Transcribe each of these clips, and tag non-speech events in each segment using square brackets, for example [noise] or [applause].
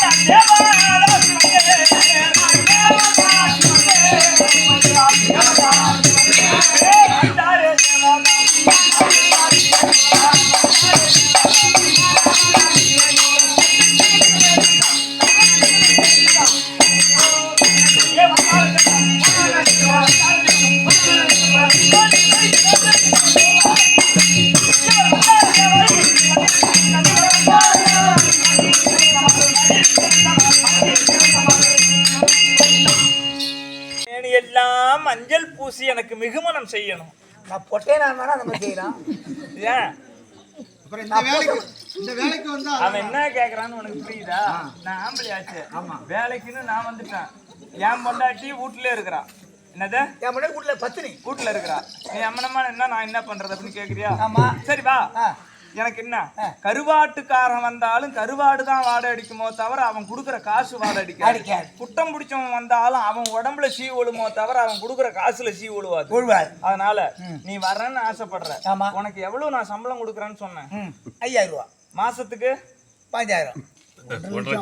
Lleva எல்லாம் மஞ்சள் பூசி எனக்கு மிகுமனம் செய்யணும். நான் பொட்டேனா வேணா மாதிரி செய்யலாம். [laughs] ஏன்? அவன் என்ன கேக்குறான்னு உனக்கு புரியுதா? நான் ஆம்பளை ஆச்சு வேலைக்குன்னு நான் வந்துட்டேன். என் பொண்டாட்டி வீட்டுல இருக்கிறா. என்னது? என் முன்னாடி வீட்டுல பத்தினி. வீட்டுல இருக்கிறா. நீ அம்மனம்மா என்ன நான் என்ன பண்றது அப்படின்னு கேக்குறியா? ஆமா. சரி வா. எனக்கு என்ன? கருவாட்டுக்காரன் வந்தாலும் கருவாடு தான் வாடை அடிக்குமோ தவிர அவன் கொடுக்குற காசு வாடை அடிக்காது. அடிக்காது. குட்டம் பிடிச்சவன் வந்தாலும் அவன் உடம்புல சீ ஒழுமோ தவிர அவன் கொடுக்குற காசுல சீ ஒழுவாது உழுவார் அதனால நீ வரேன்னு ஆசைப்படுற. ஆமா. உனக்கு எவ்வளவு நான் சம்பளம் கொடுக்குறேன்னு சொன்னேன். ஐயாயிரம் ரூபா மாசத்துக்கு? ஒன்றரை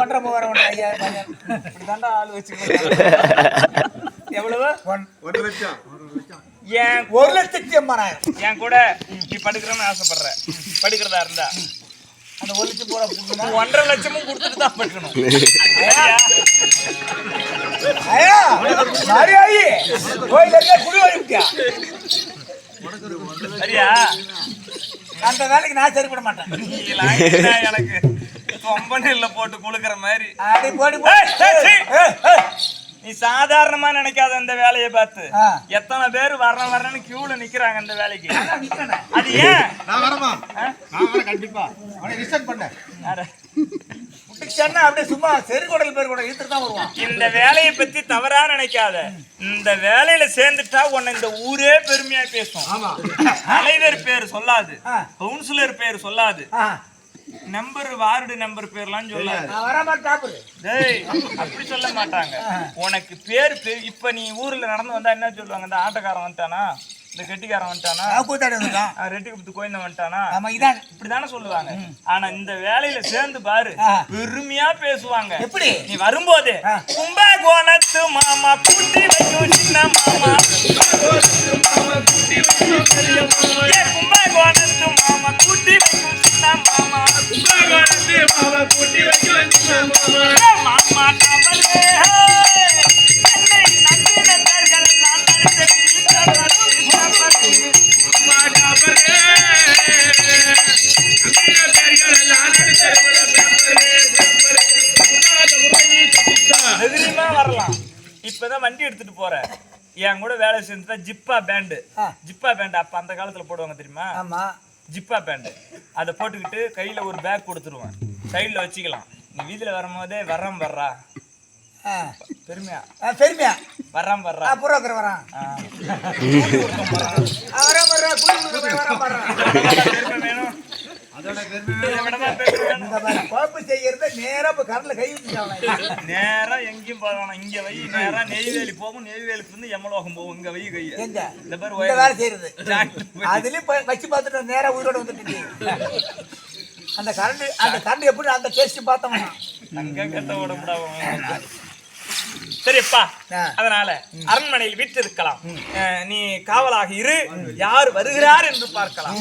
ஒன்றரை மூவாயிரம் ஒன்றரை ஐயாயிரம் ஆள் வச்சு [laughs] எவ்வளவு? ஒன் ஒரு லட்சம். என் ஒரு லட்சத்தி எண்பதாயிரம். என் கூட நீ படுக்கிறன்னு ஆசைப்படுற. படுக்கிறதா இருந்தா. அந்த ஒரு லட்சம் நீ ஒன்றரை லட்சமும் கொடுத்துட்டு தான் படுக்கணும்? ஐயா கோயில் குடி வழிவிட்டியா சரியா? அந்த வேலைக்கு நான் சரிப்பட மாட்டேன். எனக்கு. ரொம்ப நெல்ல போட்டு குளுக்குற மாதிரி. அடி போடி. நீ சாதாரணமா நினைக்காத இந்த வேலையை பார்த்து. எத்தனை பேர் வரேன் வரேன்னு கியூல நிக்கிறாங்க இந்த வேலைக்கு. அது ஏன்? நான் வரமா நான் கண்டிப்பா. அவனை ரிசர்வ் பண்ண. அப்படியே சும்மா செருகொடல் பேர் கூட இழுத்துட்டு தான் வருவான். இந்த வேலையை பத்தி தவறா நினைக்காத. இந்த வேலையில சேர்ந்துட்டா உன்னை இந்த ஊரே பெருமையா பேசும். தலைவர் பேர் சொல்லாது. கவுன்சிலர் பேர் சொல்லாது. நம்பர் வார்டு நம்பர் பேர்லாம் சொல்லாது அப்படி சொல்ல மாட்டாங்க. உனக்கு பேர் இப்ப நீ ஊர்ல நடந்து வந்தா என்ன சொல்லுவாங்க? இந்த ஆட்டக்காரன் வந்துட்டானா? இந்த கெட்டிக்காரன் வந்துட்டானா? ரெட்டி குப்து கோயந்த வந்துட்டானா? ஆமா இதான். இப்படிதானே சொல்லுவாங்க. ஆனா இந்த வேலையில சேர்ந்து பாரு. பெருமையா பேசுவாங்க. எப்படி? நீ வரும்போது. கும்பகோணத்து மாமா கூட்டி வைக்கும் சின்ன மாமா. ஏ, கும்பகோணத்து மாமா கூட்டி வைக்கும் இப்பதான் வண்டி எடுத்துட்டு போற. என் கூட வேலை செஞ்சுட்டா ஜிப்பா பேண்டு. ஜிப்பா பேண்ட் அப்ப அந்த காலத்துல போடுவாங்க தெரியுமா? ஆமா. ஜிப்பா பேண்ட். அதை போட்டுக்கிட்டு கையில ஒரு பேக் கொடுத்துருவேன். சைடுல வச்சுக்கலாம். நீ வீதியில வரும்போதே வர்றேன் வர்றா ஆ. பெருமையா? ஆ, பெருமையா? வர்றான் வர்றா புரோக்கர் வரான். வரான் வர்றான் வேணும்? குழம்பு செய்யறத நேரா இப்ப கரண்ட்ல கை நேரா எங்கேயும் போகணும் இங்க வை நேரா நெய்வேலி போகும். நெய்வேலிக்கு இருந்து எமலோகம் போகும். இங்க வை கைய எங்க? இந்த பாரு வேலை செய்யறது. அதுலயும் வச்சு பார்த்துட்டு நேரா உயிரோட வந்துட்டு அந்த கரண்ட் அந்த கரண்ட் எப்படி அந்த டேஸ்ட் பார்த்தோம்னா அங்க கட்ட. அதனால அரண்மனையில் வீற்றிருக்கலாம். அஹ், நீ காவலாக இரு. யார் வருகிறார் என்று பார்க்கலாம்.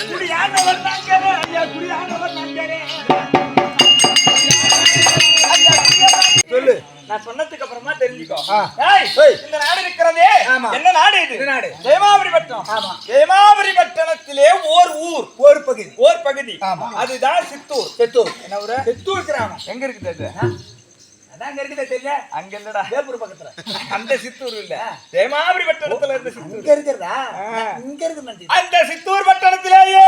குடியானவர் நாங்களே, ஐயா, குடியானவர் நாங்களே. சொல்லு. நான் சொன்னதுக்கு அப்புறமா தெரிஞ்சுக்கோ. இந்த நாடு இருக்கிறதே. என்ன நாடு இது? நாடு? தேமாபுரி பட்டணம். ஆமா. தேமாபுரி பட்டணத்திலே ஓர் ஊர். ஒரு பகுதி. ஓர் பகுதி. ஆமா. அதுதான் சித்தூர். செத்தூர். என்ன ஊரு? செத்தூர் கிராமம். எங்க இருக்குது அது? அதான் அங்க இருக்குதா தெரியல. அங்க இல்லடா. வேப்பூர் பக்கத்துல. அந்த சித்தூர் இல்ல. தேமாபுரி பட்டணத்துல இருந்த இங்க இருக்கிறதா இங்க இருக்கு அந்த சித்தூர் பட்டணத்திலேயே.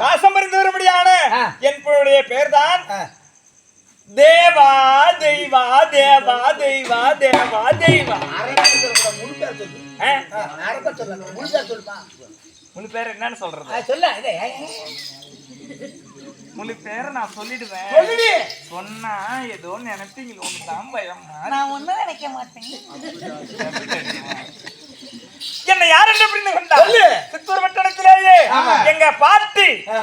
வாசம் புரிந்து வரும்படியான. என்பவருடைய பெயர்தான் ஆ. தேவா தெய்வா தேவா தெய்வா தேவா தெய்வா. முழுசா சொல்லு. முழுசா சொல்லுமா. முழு பேர் என்னன்னு சொல்றது? சொல்ல, முழு பேரை நான் சொல்லிடுவேன் சொல்லுடி. சொன்னா ஏதோ நினைப்பீங்க ஒண்ணுதான் பயம் நான் ஒண்ணும் நினைக்க மாட்டேன் என்னை யார் என்று புரிந்து கொண்டா சொல்லு. சித்தூர் பட்டணத்திலேயே ஆமா. ஆ,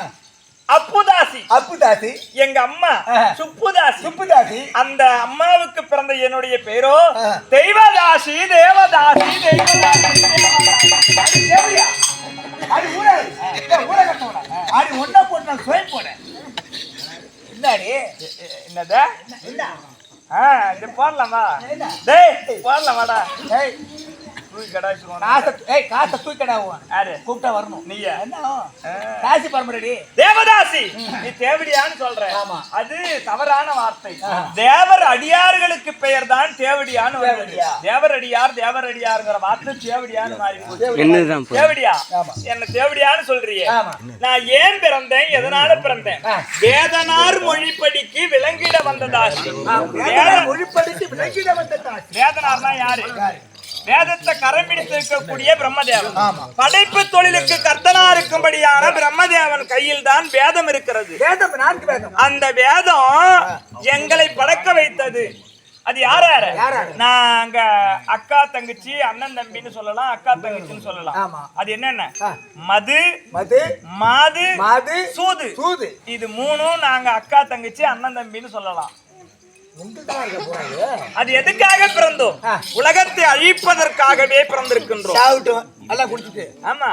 அப்புதாசி அப்புதாசி எங்க அம்மா. சுப்புதாசி சுப்புதாசி அந்த அம்மாவுக்கு பிறந்த என்னுடைய பெயரோ. தெய்வதாசி தேவதாசி தெய்வதாசி அது தேவையா அது ஊராது ஊர கட்டணும் அது ஒன்னா போட்டு நான் சுயம் போனேன் என்னடி என்னது? என்ன? ஆ இது போடலாமா? டேய் போடலாமாடா. கடாச்சிருவோம் காசை ஏய் காசை தூக்கிடாவும் யாரு? கூப்பிட்டா வரணும். நீயா என்ன? காசி பரம்பரடி. தேவதாசி. நீ தேவடியான்னு சொல்ற. ஆமா. அது தவறான வார்த்தை. தேவர் அடியார்களுக்கு பெயர் தான் தேவடியான்னு. தேவர் அடியார் தேவர் அடியார்ங்கிற வார்த்தை தேவடியான்னு மாறி தேவடியா. ஆமா. என்ன தேவடியான்னு சொல்றியே. நான் ஏன் பிறந்தேன்? எதனால பிறந்தேன். வேதனார் மொழிப்படிக்கு விளங்கிட வந்ததாசி மொழிப்படுத்தி விளங்கிட வந்த காசி வேதனார்னா யாரு? வேதத்தை கரம் பிடித்து இருக்கக்கூடிய பிரம்மதேவன். படைப்பு தொழிலுக்கு கர்த்தனா இருக்கும்படியான பிரம்மதேவன் கையில் தான் வேதம் இருக்கிறது. வேதம் நான்கு வேதம். அந்த வேதம் எங்களை பழக்க வைத்தது. அது யார் யாரு? நாங்க அக்கா தங்கச்சி அண்ணன் தம்பின்னு சொல்லலாம் அக்கா தங்கச்சின்னு சொல்லலாம். அது என்னென்ன. மது மது மாது மாது சூது. சூது. இது மூணும் நாங்க அக்கா தங்கச்சி அண்ணன் தம்பின்னு சொல்லலாம். அது எதுக்காக பிறந்தோம். உலகத்தை அழிப்பதற்காகவே பிறந்திருக்கின்றோம். எல்லாம் குடிச்சிட்டு. ஆமா.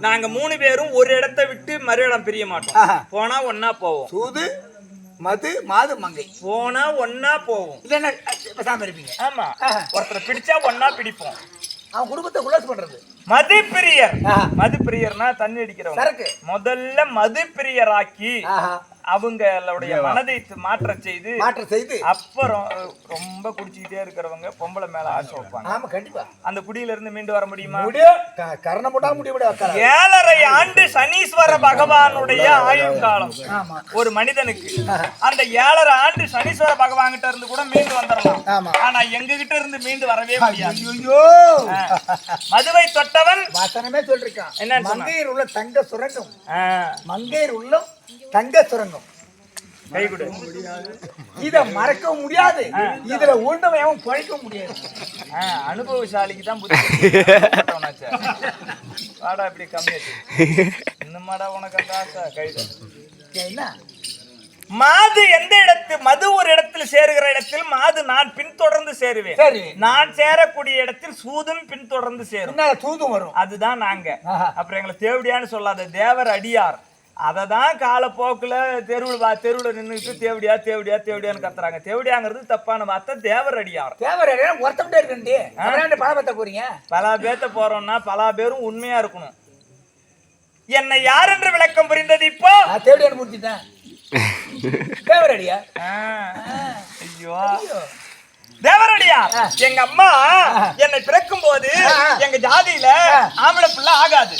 நாங்க மூணு பேரும் ஒரு இடத்தை விட்டு மறு இடம் பிரிய மாட்டோம். போனா ஒன்னா போவோம். சூது மது மாது மங்கை. போனா ஒன்னா போவோம். இல்லைன்னா பேசாம இருப்பீங்க. ஆமா. ஒருத்தரை பிடிச்சா ஒன்னா பிடிப்போம். அவன் குடும்பத்தை குலாஸ் பண்றது. மது பிரியர். மது பிரியர்னா தண்ணி அடிக்கிறவங்க. முதல்ல மது பிரியராக்கி அவங்களுடைய மனதை மாற்ற செய்து மாற்றம் செய்து. அப்புறம் ரொம்ப குடிச்சிக்கிட்டே இருக்கிறவங்க பொம்பளை மேல ஆசை வைப்பாங்க. ஆமா கண்டிப்பா. அந்த குடியில இருந்து மீண்டு வர முடியுமா? முடியும் கரணம் போட்டா முடிய விட வைக்கலாம் ஏழரை ஆண்டு சனீஸ்வர பகவானுடைய ஆயுள் காலம். ஆமா. ஒரு மனிதனுக்கு. அந்த ஏழரை ஆண்டு சனீஸ்வர பகவான் கிட்ட இருந்து கூட மீண்டு வந்துடலாம் ஆமா. ஆனா எங்க கிட்ட இருந்து மீண்டு வரவே முடியாது. ஐயோ மதுவை தொட்டவன் வாசனமே சொல்லிருக்கான். சொன்னா? மங்கையர் உள்ள தங்க சுரங்கம். மங்கையர் உள்ளம் தங்க சுரங்கம். இத மறக்க முடியாது. இதுல உண்டவன் பழைக்க முடியாது. அனுபவசாலிக்கு தான். வாடா இப்படி கம்மியாச்சு இன்னுமாடா உனக்கு அந்த ஆசை? கைது என்ன? மாது எந்த இடத்து மது ஒரு இடத்தில் சேருகிற இடத்தில் மாது நான் பின்தொடர்ந்து சேருவேன். சரி. நான் சேரக்கூடிய இடத்தில் சூதும் பின்தொடர்ந்து சேரும். தூதும் வரும். அதுதான் நாங்க. அப்புறம் எங்களை தேவடியான்னு சொல்லாத தேவர் அடியார். அதை தான் காலப்போக்கில் தெருவில் வா தெருவில் நின்றுட்டு தேவடியா தேவடியா தேவடியான்னு கத்துறாங்க. தேவடியாங்கிறது தப்பான வார்த்தை தேவர் அடியார். தேவர ஒருத்தமிட்டே இருக்கண்டி அப்புறம் பழபத்த போறீங்க. பல பேர்த்த போறோம்னா பல பேரும் உண்மையா இருக்கணும். என்னை யார் என்று விளக்கம் புரிந்தது இப்போ? நான் தேவடியான முடிச்சிட்டேன் தேவரடியா ஆ, ஐயோ. தேவரடியார் எங்க அம்மா என்னை பிறக்கும் போது எங்க ஜாதியில ஆம்பளை புள்ள ஆகாது.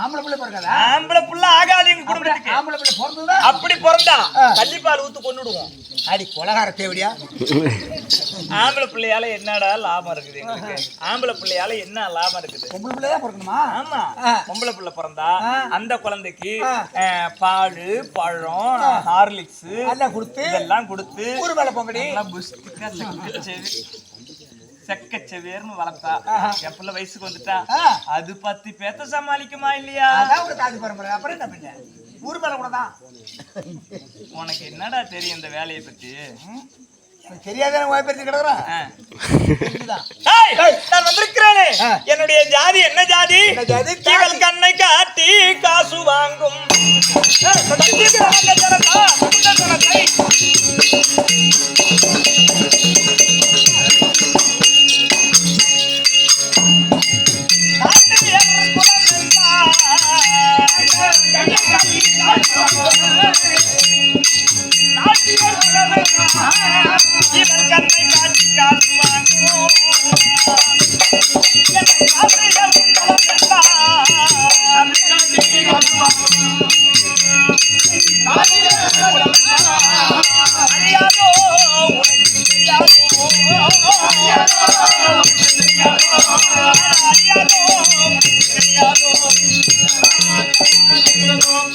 ஆம்பளை பிள்ளை பிறக்காதா? ஆம்பளை புள்ள ஆகாது எங்க குடும்பத்துக்கு. ஆம்பளை பிள்ளை பிறந்ததா? அப்படி பிறந்தா கள்ளிப்பால் ஊத்து கொண்டுடுவோம் அடி கொலகார தேவடியா? ஆம்பளை பிள்ளையால என்னடா லாபம் இருக்குது எங்களுக்கு? ஆம்பளை பிள்ளையால என்ன லாபம் இருக்குது? பொம்பளை பிள்ளை தான் பிறக்கணுமா? ஆமா. பொம்பளை பிள்ளை பிறந்தா. அந்த குழந்தைக்கு பால் பழம் ஹார்லிக்ஸ் எல்லாம் கொடுத்து இதெல்லாம் கொடுத்து ஊர் மேல பொங்கடி. செக்கச்செவி- செக்கச்செவேர்னு வளர்த்தா. என் பிள்ளை வயசுக்கு வந்துட்டா. அது பத்து பேத்த சமாளிக்குமா இல்லையா? காது பரம்பரை. அப்புறம் என்ன பண்ண? ஊர் மேல கூட தான் உனக்கு என்னடா தெரியும் இந்த வேலையை பத்தி? தெரியாத வாய்ப்பு கிடக்குறான். நான் வந்திருக்கிறேனே. என்னுடைய ஜாதி என்ன ஜாதி? இவள் கண்ணை காட்டி காசு வாங்கும். ஜனதா,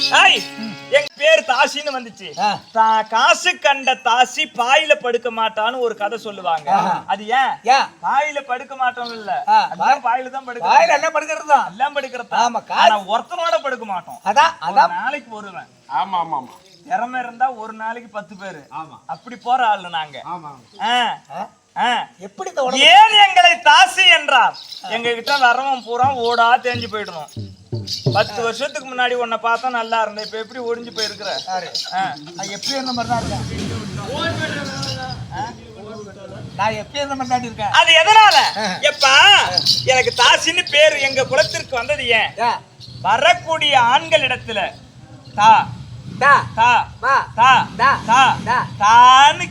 Hey! எங்க பேர் தாசின்னு வந்துச்சு. காசு கண்ட தாசி பாயில படுக்க மாட்டான்னு ஒரு கதை சொல்லுவாங்க. அது ஏன்? ஏன்? பாயில படுக்க மாட்டோம் இல்ல. பாயில தான் படுக்க வாயில என்ன படுக்கிறது தான். எல்லாம் படுக்கிறதா ஆமா, ஆனா ஒருத்தனோட படுக்க மாட்டோம். அதான் அதான் நாளைக்கு வருவேன். ஆமா ஆமா ஆமா. திறமை இருந்தா ஒரு நாளைக்கு பத்து பேரு. ஆமா. அப்படி போற ஆளு நாங்க. ஆமா. எப்படி ஏன் எங்களை தாசி என்றார்? எங்க கிட்ட வரவன் பூரா ஓடா தேஞ்சு போயிடணும் பத்து வருஷத்துக்கு முன்னாடி உன்னை பார்த்தா நல்லா இருந்த இப்ப எப்படி ஒடிஞ்சு போயிருக்கிற எப்படி இருந்த மாதிரி தான் இருக்கேன் அது எதனால எப்பா எனக்கு தாசின்னு பேர் எங்க குலத்திற்கு வந்தது ஏன்? வரக்கூடிய ஆண்களிடத்துல தா டா, தா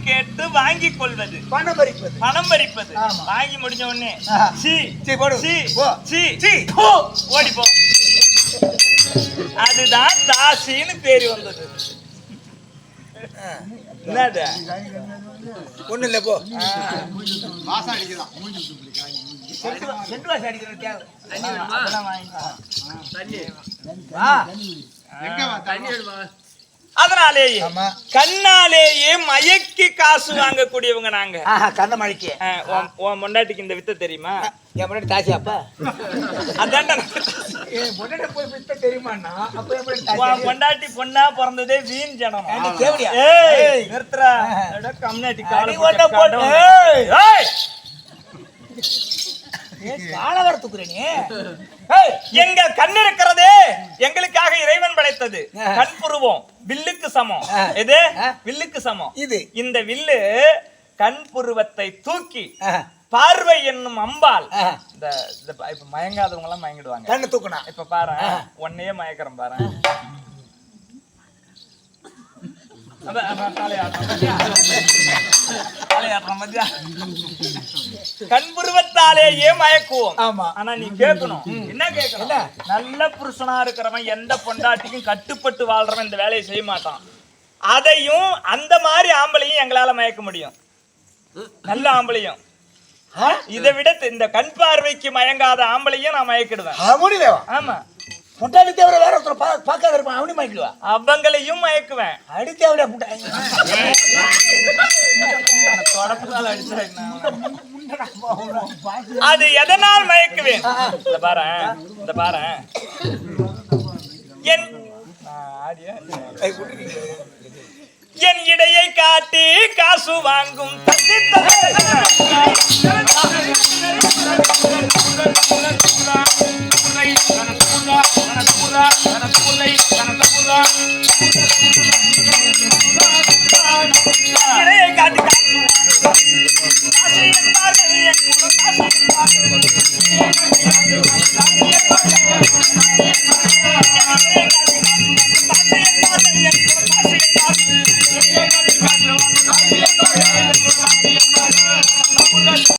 கேட்டு வாங்கி கொள்வது பணம் பறிப்பது பணம் பறிப்பது. வாங்கி முடிஞ்ச உடனே ஆஹா. சி சீ, போடு. சி போ. சி சீ. போ. ஓடி போ அதுதான் தாசின்னு பேரு வந்தது. என்னது? ஒண்ணு இல்ல போ. தண்ணி அதனாலேயே. கண்ணாலேயே மயக்கி காசு வாங்கக்கூடியவங்க நாங்க. கண்ண மழைக்கு உன் பொண்டாட்டிக்கு இந்த வித்தை தெரியுமா? என் அப்ப? தாசியா? பொண்டாட்டி பொண்ணா பிறந்ததே வீண் ஜனம். நிறுத்துறா அட, கம்னாட்டி காலை அடி பிடிச்ச ஒண்ண போட்டு. கடவுள். ஏய். ஏய் ஏன் காலை வர தூக்குற நீ? ஏய், எங்க கண் இருக்கிறதே எங்களுக்காக இறைவன் படைத்தது. கண் புருவம் வில்லுக்கு சமம். எது. வில்லுக்கு சமம் இது இந்த வில்லு கண் புருவத்தை தூக்கி பார்வை என்னும் அம்பால். இந்த இப்ப மயங்காதவங்க எல்லாம் மயங்கிடுவாங்க கண்ணு தூக்குனா இப்ப பாரு உன்னையே மயக்கிறேன் பாரு அதான், அதான், தலையாட்டுறேன் பாத்தியா? தலையாட்டுறேன் பாத்தியா? கண் புருவத்தாலேயே மயக்குவோம். ஆமா. ஆனா நீ கேட்கணும். என்ன கேட்கணும்? நல்ல புருஷனா இருக்கிறவன் எந்த பொண்டாட்டிக்கும் கட்டுப்பட்டு வாழ்றவன் இந்த வேலையை செய்ய மாட்டான். அதையும் அந்த மாதிரி ஆம்பளையும் எங்களால மயக்க முடியும். நல்ல ஆம்பளையும்? இதை விட இந்த கண் பார்வைக்கு மயங்காத ஆம்பளையும் நான் மயக்கிடுவேன். ஆமா. முட்டாளி தவிர வேற ஒருத்தர் பார்க்காத இருப்பான். அவனையும் மயக்கிடுவா. அவங்களையும் மயக்குவேன். அடித்து அவட முட்டாளி அது எதனால் மயக்குவேன்? இந்த பாரு இந்த பாரு. என் என் இடையை காட்டி காசு வாங்கும் தந்தி. Yeah.